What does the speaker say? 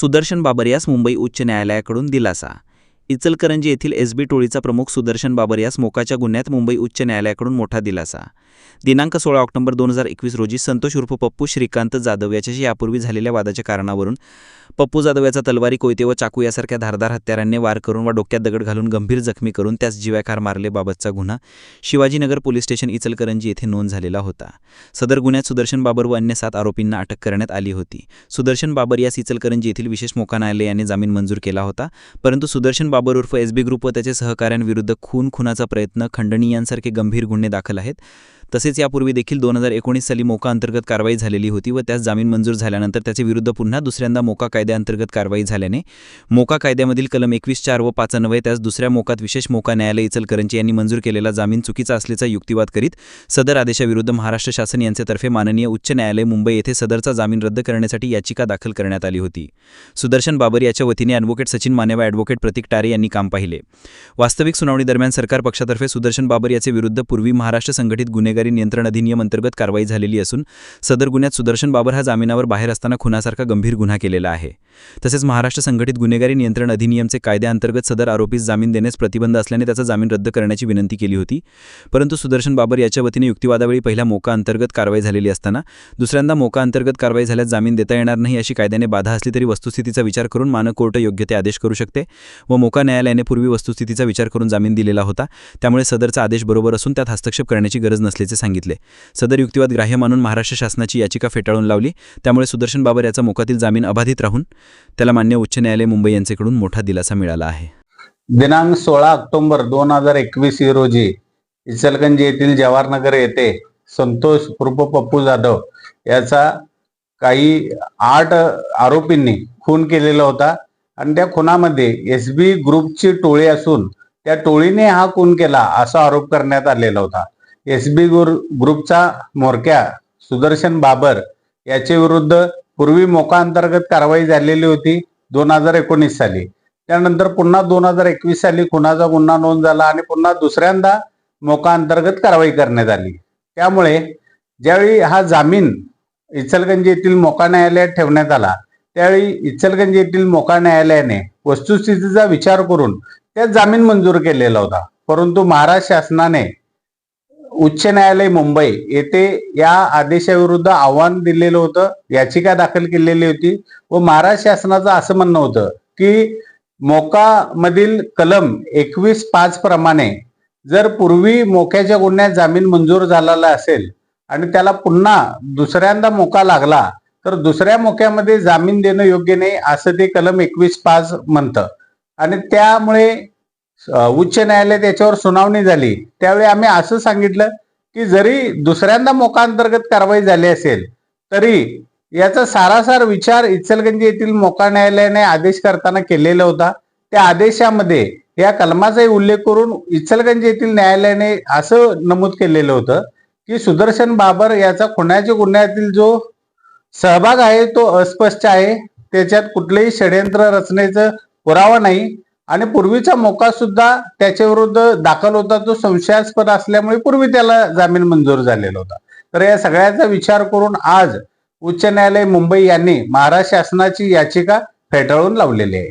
सुदर्शन बाबर यास मुंबई उच्च न्यायालयाकडून दिलासा. इचलकरंजी येथील एसबी टोळीचा प्रमुख सुदर्शन बाबर यास मोकाच्या गुन्ह्यात मुंबई उच्च न्यायालयाकडून मोठा दिलासा. दिनांक सोळा ऑक्टोबर दोन हजार एकवीस रोजी संतोष उर्फ पप्पू श्रीकांत जाधव याच्याशी यापूर्वी झालेल्या वादाच्या कारणावरून पप्पू जाधव याचा तलवारी कोयते व चाकू यासारख्या धारदार हत्यारांनी वार करून व डोक्यात दगड घालून गंभीर जखमी करून त्यास जीवाखार मारलेबाबतचा गुन्हा शिवाजीनगर पोलीस स्टेशन इचलकरंजी येथे नोंद झालेला होता. सदर गुन्ह्यात सुदर्शन बाबर व अन्य सात आरोपींना अटक करण्यात आली होती. सुदर्शन बाबर यास इचलकरंजी येथील विशेष मोका न्यायालयाने जामीन मंजूर केला होता. परंतु सुदर्शन बाबर उर्फ एसबी ग्रुप व त्याचे सहकाऱ्यांविरुद्ध खून खुनाचा प्रयत्न खंडणीयांसारखे गंभीर गुन्हे दाखल आहेत. तसेच यापूर्वी देखील दोन हजार एकोणीस साली मोका अंतर्गत कारवाई झालेली होती व त्यास जामीन मंजूर झाल्यानंतर त्याचे विरुद्ध पुन्हा दुसऱ्यांदा मोका कायद्याअंतर्गत कारवाई झाल्याने मोका कायद्यामधील कलम एकवीस चार व पाच त्यास दुसऱ्या मोकात विशेष मोका न्यायालय इचलकरंजी यांनी मंजूर केलेला जामीन चुकीचा असल्याचा युक्तिवाद करीत सदर आदेशाविरुद्ध महाराष्ट्र शासन यांच्यातर्फे माननीय उच्च न्यायालय मुंबई येथे सदरचा जामीन रद्द करण्यासाठी याचिका दाखल करण्यात आली होती. सुदर्शन बाबर याच्या वतीने ॲडव्होकेट सचिन माने व ॲडव्होकेट प्रतीक टारे यांनी काम पाहिले. वास्तविक सुनावणी दरम्यान सरकार पक्षातर्फे सुदर्शन बाबर याचे विरुद्ध पूर्वी महाराष्ट्र संघटित गुन्हेगार नियंत्रण अधिनियम अंतर्गत कारवाई झालेली असून सदर गुन्ह्यात सुदर्शन बाबर हा जामिनावर बाहेर असताना खुनासारखा गंभीर गुन्हा केलेला आहे. तसेच महाराष्ट्र संघटित गुन्हेगारी नियंत्रण अधिनियमचे कायद्याअंतर्गत सदर आरोपीस जामीन देण्यास प्रतिबंध असल्याने त्याचा जामीन रद्द करण्याची विनंती केली होती. परंतु सुदर्शन बाबर याच्या वतीने युक्तिवादावेळी पहिल्या मोका अंतर्गत कारवाई झालेली असताना दुसऱ्यांदा मोका अंतर्गत कारवाई झाल्यास जामीन देता येणार नाही अशी कायद्याने बाधा असली तरी वस्तुस्थितीचा विचार करून मानक कोर्ट योग्य ते आदेश करू शकते व मोका न्यायालयाने पूर्वी वस्तुस्थितीचा विचार करून जामीन दिलेला होता. त्यामुळे सदरचा आदेश बरोबर असून त्यात हस्तक्षेप करण्याची गरज नसल्याचे सांगितले. सदर युक्तिवाद ग्राह्य मानून महाराष्ट्र शासनाची याचिका फेटाळून लावली. त्यामुळे सुदर्शन बाबर याचा मोकातील जामीन अबाधित राहून त्याला मान्य उच्च न्यायालय मुंबई यांच्याकडून मोठा दिलासा मिळाला आहे. दिनांक सोळा ऑक्टोबर दोन हजार एकवीस रोजी इचलगंज येथील जवाहरनगर येथे संतोष उर्फ पप्पू जाधव याचा काही आठ आरोपींनी खून केलेला होता आणि त्या खुनामध्ये एस बी ग्रुपची टोळी असून त्या टोळीने हा खून केला असा आरोप करण्यात आलेला होता. एस बी ग्रुपचा म्होरक्या सुदर्शन बाबर याचे विरुद्ध पूर्वी मोका अंतर्गत कारवाई झालेली होती दोन हजार एकोणीस साली. त्यानंतर पुन्हा दोन हजार एकवीस साली खुनाचा गुन्हा नोंद झाला आणि पुन्हा दुसऱ्यांदा मोका अंतर्गत कारवाई करण्यात आली. त्यामुळे ज्यावेळी हा जामीन इचलगंजी येथील मोका न्यायालयात ठेवण्यात आला त्यावेळी इचलगंजी येथील मोका न्यायालयाने वस्तुस्थितीचा विचार करून त्यात जामीन मंजूर केलेला होता. परंतु महाराष्ट्र शासनाने उच्च न्यायालय मुंबई येथे या आदेशाविरुद्ध आव्हान दिलेलं होतं याचिका दाखल केलेली होती व महाराष्ट्र शासनाचं असं म्हणणं होतं की मोका मधील कलम एकवीस पाच प्रमाणे जर पूर्वी मोक्याच्या गुन्ह्यात जामीन मंजूर झालेला असेल आणि त्याला पुन्हा दुसऱ्यांदा मोका लागला तर दुसऱ्या मोक्यामध्ये जामीन देणं योग्य नाही असं ते कलम एकवीस पाच म्हणतं. आणि त्यामुळे उच्च न्यायालयात याच्यावर सुनावणी झाली. त्यावेळी आम्ही असं सांगितलं की जरी दुसऱ्यांदा मोका अंतर्गत कारवाई झाली असेल तरी याचा सारासार विचार इचलगंजी येथील मोका न्यायालयाने आदेश करताना केलेला होता. त्या आदेशामध्ये या कलमाचाही उल्लेख करून इचलगंजी येथील न्यायालयाने असं नमूद केलेलं होतं की सुदर्शन बाबर याचा खुण्याच्या गुन्ह्यातील जो सहभाग आहे तो अस्पष्ट आहे. त्याच्यात कुठलेही षडयंत्र रचनेचं पुरावा नाही. आणि पूर्वीचा मोका सुद्धा त्याच्या विरुद्ध दाखल होता तो संशयास्पद असल्यामुळे पूर्वी त्याला जामीन मंजूर झालेला होता. तर या सगळ्याचा विचार करून आज उच्च न्यायालय मुंबई यांनी महाराष्ट्र शासनाची याचिका फेटाळून लावलेली आहे.